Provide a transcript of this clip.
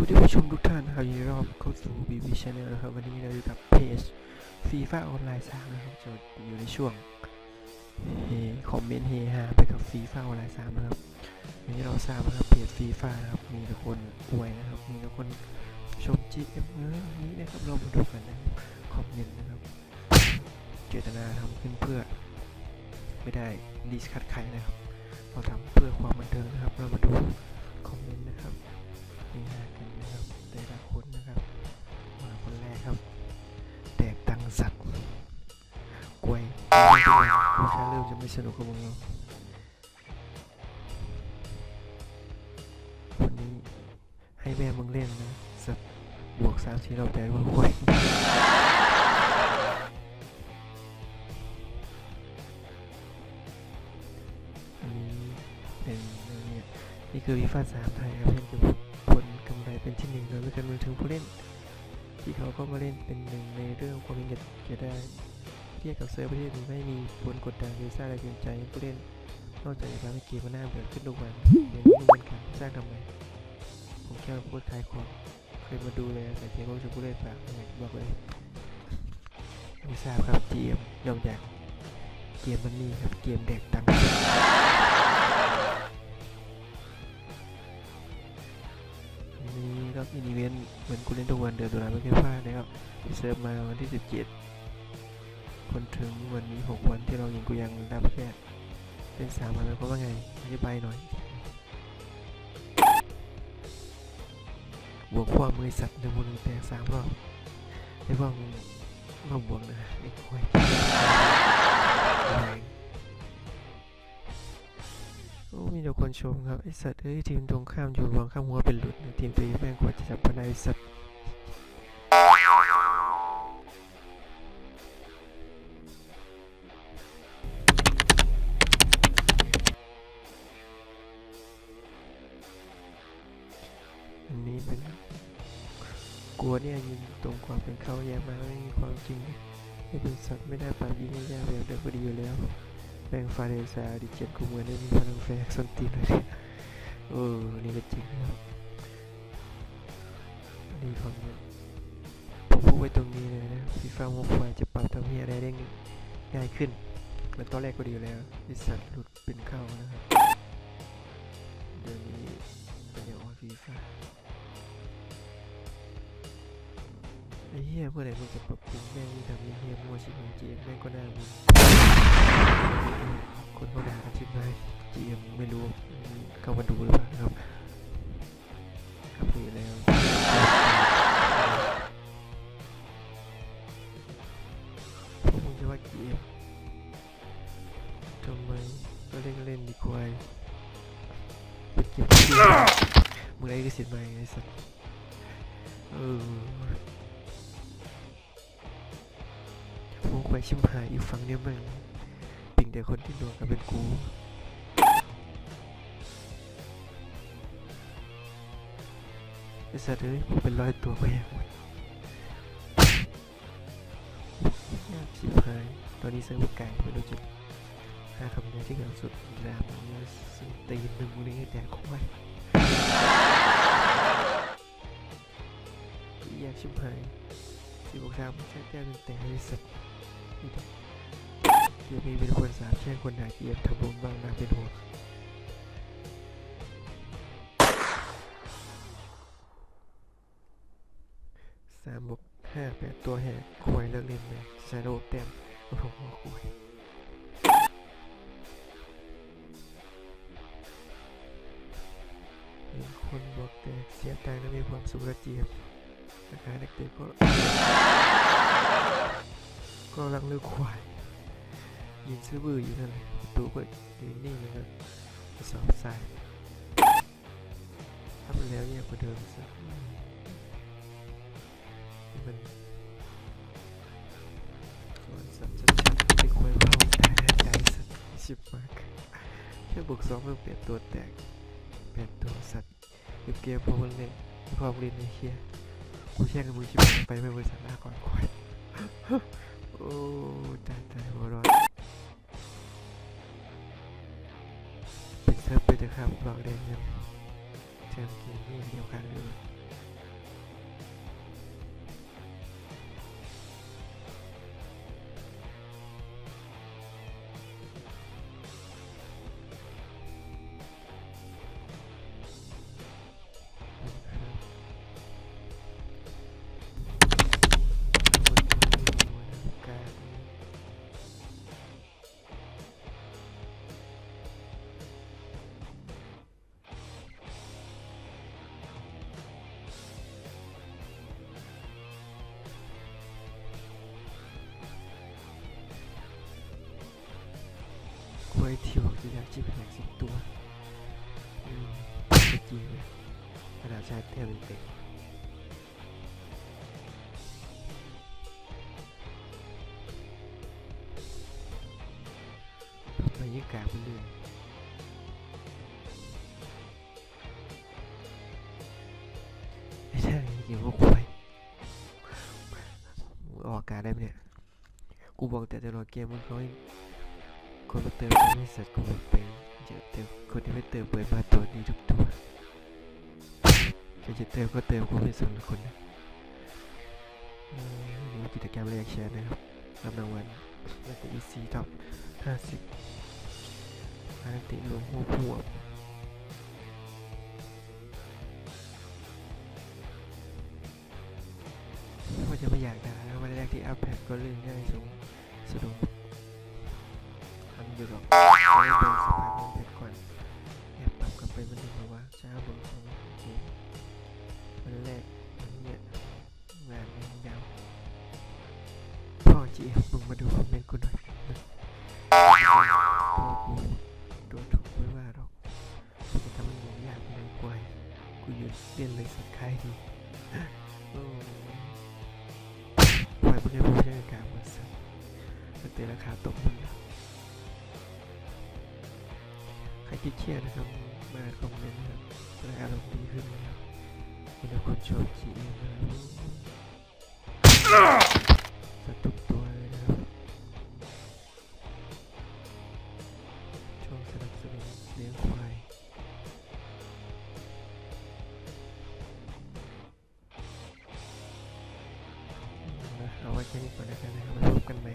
วัสดีผู้ชมทุกท่านนะครับยินดีต้อนรับเข้าสู่ BB Channel นะครับ วันนี้เราอยู่กับเพจ FIFA ออนไลน์3นะครับจะอยู่ในช่วงเฮคอมเมนต์เฮฮาไปกับ FIFA ออนไลน์3นะครับวันนี้เราทราบนะครับเพจ FIFA นะครับมีแต่คนอวยนะครับ มีแต่คนชม GM เออวันนี้นะครับเรามาดูกันนะครับคอมเมนต์นะครับ เจตนาทำขึ้นเพื่อ ไม่ได้ดีสคัดใครนะครับ เราทำเพื่อความบันเทิงนะครับเรามาดู แค่เริ่มจะไม่สนุกกับมึงแล้ววันนี้ให้แม่มึงเล่นนะสัตว์บวกสามทีเราแต่ว่ากล้วยอันนี้เป็นเนี่ยนี่คือวิฟาสามไทยครับเพื่อนจะบุกผลกำไรเป็นที่หนึ่งโดยไม่คำนึงถึงผู้เล่น ที่เขาก็มาเล่นเป็นหนึ่งในเรื่องความเป็นเกียรติได้ ทียบกับเซิร์ฟประเทศอื่นไม่มีผลกดดันหรือสร้างแรงจูงใจผู้เล่นนอกจากจะทำให้เกมมันน่าเบื่อขึ้นทุกวันเดี๋ยวนี้มันการสร้างทำไมผมแค่พูดขายของเคยมาดูเลยแต่เพียงว่าจะผู้เล่นฝากไงบอกเลยไม่ทราบครับเกมยอมอยากเกมมันนี่ครับเกมเด็กตังนี้รอบอินเวนต์เหมือนกูเล่นทุกวันเดือนตุลาไม่เคยพลาดนะครับเซิร์ฟมาวันที่ 17 คนถึงวันนี้ 6 วันที่เรายังกูยังรับแค่เป็นสามวันแล้วเพราะว่าไงอธิบายหน่อย บวกความมือสัตว์หนึ่งบนแตกสามรอบไอ้พวกมึงมาบวกนะไอ้ควายโอ้มีแต่คนชมครับไอ้สัตว์เอ้ยทีมตรงข้ามอยู่วางข้ามหัวเป็นหลุดนทีมตีแม่งกว่าจะจับพนายสัตว์ เนี่ยยิงตรงความเป็นเขาแย่มาไม่มีความจริงไม่เป็นสัตว์ไม่ได้ปากยิงง่ายๆแบบเดิมก็ดีอยู่แล้วแบ่งฟาเรซาดิเจ็ดกูเหมือนได้มีพลังแฝงส้นตีนเลยเนี่ยเออนี่ก็จริงนะครับนี่ความเนี่ยผมพูดไว้ตรงนี้เลยนะฟีฟ่าโมบายจะปรับทำให้อะไรได้ง่ายขึ้นเหมือนตอนแรกก็ดีอยู่แล้วไอสัตว์หลุดเป็นเข้านะครับเดี๋ยวนี้เป็นอย่างว่าฟีฟ่า อ้เหี้ยเมื่อไหร่มึงจะปรับปรุงแม่งทำเหี้ยมั่วชิบหายเจมแม่งก็น่ามึงคนเขาด่ากันชิบหายเจมไม่รู้เข้ามาดูหรือเปล่านะครับครับดูอยู่แล้วพวกมึงจะว่าเกมทำไมก็เล่นเล่นดีกว่าเป็นเกมที่ดีมึงได้ก็สิทธิ์ไหมไอ้สัสเออ ผมไปชิมหายอีกฝั่งเนี่ยมันปิงแต่คนที่ดวงกันเป็นกูไอ้สัตว์เอ้ยผมเป็นร้อยตัวไปยังหมดยากชิบหายตอนนี้เซิร์ฟไก่ไม่รู้จะหาคำนี้ที่เกิดสุดดรามเนี่ยสุดตีนหนึ่งเลยแต่ควายอยากชิบหายสิบหกสางไมแค่แก้เป็นแต่ไอ้สัตว์ เกียร์มีเป็นคนสาบแช่งคนหาเกียรทำบุญบ้างนะเป็นห่วงสามบวกห้าแปดตัวแหกควยเลิกเล่นเลยชาโดว์เต็มโอ้โหควยคนบอกแต่เสียตังค์แล้วมีความสุขและเจียบราคานักเตะก็ ก็รักเลือกควายยิงซื้อบืออยู่นั่นแหละประตูก็ยืนนิ่งนะครับกระสอบทรายทำแล้วเนี่ยกว่าเดิมสักมันก่อนสัตว์ชัดๆเป็นควายเผาตายแล้วใจสัตว์ชิบมากแค่บวกสองเพิ่มเปลี่ยนตัวแตกเปลี่ยนตัวสัตว์เก็บเกมพอมันเล่นพอมันเล่นในเฮียกูแช่งกับมือชิบไปไม่บริษัทหน้าก่อนควาย อ้ตายตายหัวร้อนปิดเซิร์ฟไปเถอะครับบอกเด้เงินเชิญเกมนี่เดียวกันเลย ไอ้ที่บอกจะอยากจิ้มแหกสิบตัวจริงเลยขนาดใช้เต็มเต็มบรรยากาศมันเรื่อยไม่ใช่เกี่ยวกับควายออกอากาศได้ไหมเนี่ย กูบอกแต่ตลอเกมมันเขาให้ คนมาเติมไม่ให้เสร็จกูบอกไปเยอะเติมคนที่ไม่เติมเปิดมาตัวนี้ทุกตัวใครจะเติมก็เติมกูไม่สนคนนะเอ่อนี่กิจกรรมเรีกแชร์นะครับรับรางวัลนักเตะอีซีท็อป50นักเตะหลวงหัวผัวว่าจะไม่อยากด่านะวันแรกที่อัพแพดก็เรื่องง่ายสูงสะดวก อยู่หรอกไม่ได้เป็นสภาพมันเพชรก่อนแอบปรับกลับไปมันดูแบบว่าช้าบนของเกมวันแรกมันเนี่ยงานมันยาวพ่อจีมึงมาดูคอมเมนต์กูหน่อยนะพ่อกูโดนถูกไม่ว่าหรอกกูจะทำมันอย่างยากเลยกว่ากูหยุดเล่นเลยสักคายดีโอ้ปล่อยมึงให้ผู้ใช้การมาสั่งแต่ราคาตกมัน ใคที่เครียดนะครับ มาคอมเมนต์ครับะอารมณ์ดีขึ้นแล้วมีแต่คนชอบขี่นะครับสัทุกตัวเลยนะครับช่องสนับสนุนเลี้ยงควาย